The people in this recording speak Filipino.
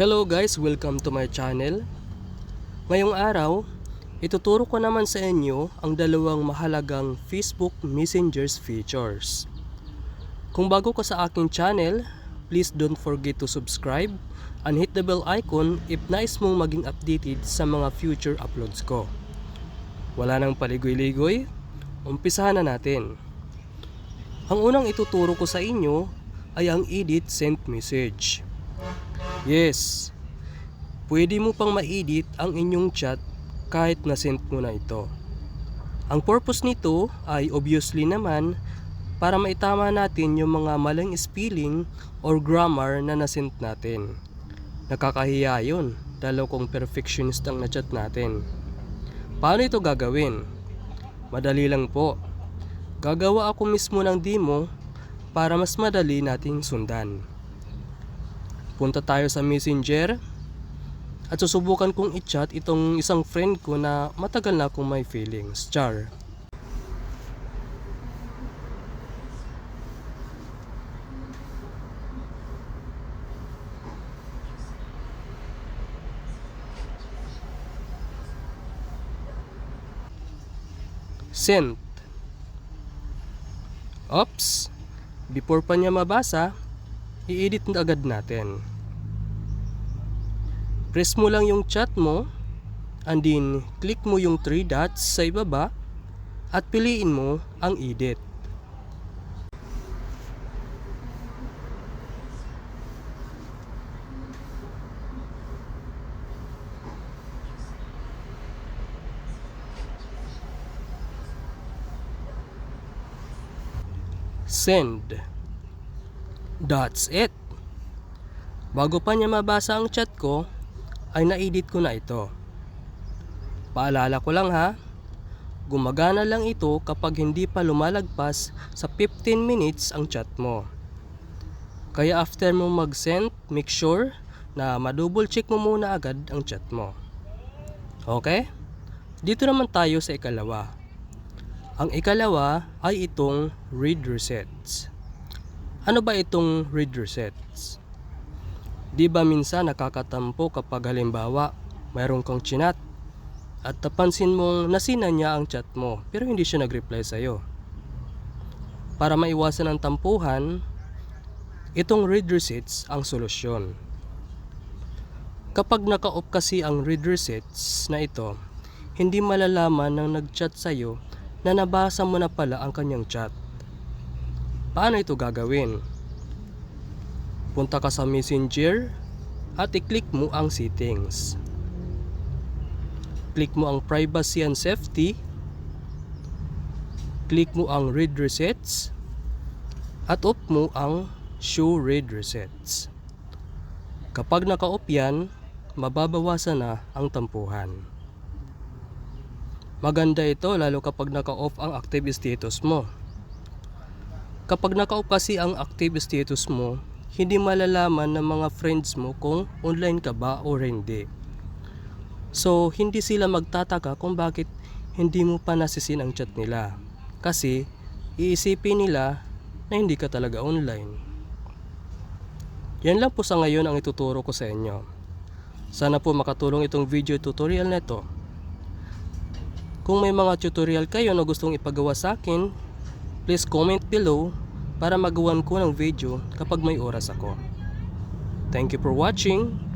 Hello guys, welcome to my channel. Ngayong araw, ituturo ko naman sa inyo ang dalawang mahalagang Facebook Messengers features. Kung bago ka sa aking channel, please don't forget to subscribe and hit the bell icon if nais mong maging updated sa mga future uploads ko. Wala nang paligoy-ligoy, umpisahan na natin. Ang unang ituturo ko sa inyo ay ang edit sent message. Yes, pwede mo pang ma-edit ang inyong chat kahit na-send mo na ito. Ang purpose nito ay obviously naman para maitama natin yung mga maling spelling or grammar na nasend natin. Nakakahiya yun, lalo kung perfectionist ang na-chat natin. Paano ito gagawin? Madali lang po. Gagawa ako mismo ng demo para mas madali nating sundan. Punta tayo sa messenger at susubukan kong i-chat itong isang friend ko na matagal na akong may feelings. Char. Sent. Oops. Before pa niya mabasa, i-edit na agad natin. Press mo lang yung chat mo and then click mo yung three dots sa ibaba at piliin mo ang edit. Send. That's it. Bago pa niya mabasa ang chat ko, ay na-edit ko na ito. Paalala ko lang ha, gumagana lang ito kapag hindi pa lumalagpas sa 15 minutes ang chat mo. Kaya after mo mag-send, make sure na madouble check mo muna agad ang chat mo. Okay? Dito naman tayo sa ikalawa. Ang ikalawa ay itong read resets. Ano ba itong read resets? Di ba minsan nakakatampo kapag halimbawa mayroon kang chinat at napansin mong nasina niya ang chat mo pero hindi siya nag-reply sa'yo. Para maiwasan ang tampuhan, itong read receipts ang solusyon. Kapag naka-off kasi ang read receipts na ito, hindi malalaman ng nag-chat sa'yo na nabasa mo na pala ang kanyang chat. Paano ito gagawin? Punta ka sa Messenger at i-click mo ang settings. Click mo ang privacy and safety. Click mo ang read resets at off mo ang show read resets. Kapag naka-off yan, mababawasan na ang tampuhan. Maganda ito lalo kapag naka-off ang active status mo. Kapag naka-off kasi ang active status mo, hindi malalaman ng mga friends mo kung online ka ba o hindi. So, hindi sila magtataka kung bakit hindi mo pa nasisin ang chat nila. Kasi, iisipin nila na hindi ka talaga online. Yan lang po sa ngayon ang ituturo ko sa inyo. Sana po makatulong itong video tutorial na ito. Kung may mga tutorial kayo na gustong ipagawa sa akin, please comment below para magawan ko ng video kapag may oras ako. Thank you for watching.